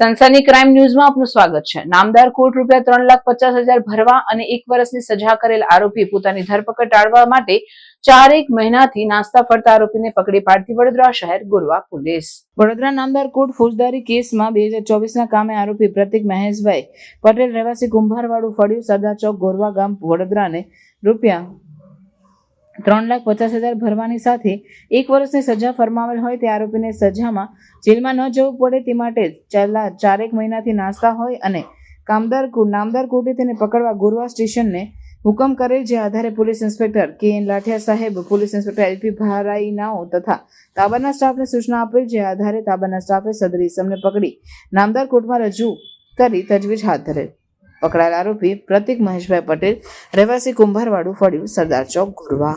સનસની crime ન્યૂઝમાં આપનું સ્વાગત છે. નામદાર કોર્ટ રૂપિયા ત્રણ લાખ પચાસ હજાર ભરવા અને એક વર્ષની સજા કરેલ આરોપી પોતાની ધરપકડ ટાળવા માટે ચારેક મહિનાથી નાસ્તા ફરતા આરોપીને પકડી પાડતી વડોદરા શહેર ગોરવા પોલીસ. વડોદરા નામદાર કોર્ટ ફોજદારી કેસમાં બે હજાર ચોવીસના કામે આરોપી પ્રતિક મહેશભાઈ પટેલ રહેવાસી કુંભારવાડું ફળિયું સરદાર ચોક ગોરવા ગામ વડોદરાને રૂપિયા ત્રણ લાખ પચાસ હજાર ભરવાની સાથે એક વર્ષની સજા ફરમાવેલ હોય તે આરોપીને સજામાં જેલમાં ન જવું પડે તે માટે છેલ્લા ચારેક મહિનાથી નાસ્તા હોય અને કામદાર નામદાર કોર્ટે તેને પકડવા ગુરવા સ્ટેશનને હુકમ કરેલ, જે આધારે police inspector K N Lathiya સાહેબ, પોલીસ ઇન્સ્પેક્ટર એલપી ભારાઈનાઓ તથા તાબાના સ્ટાફને સૂચના આપેલ, જે આધારે તાબાના સ્ટાફે સદરી ઇસમને પકડી નામદાર કોર્ટમાં રજૂ કરી તજવીજ હાથ ધરેલ. પકડાયેલ આરોપી પ્રતિક મહેશભાઈ પટેલ, રહેવાસી કુંભારવાડું, ફળ્યું, સરદાર ચોક, ગુરવા.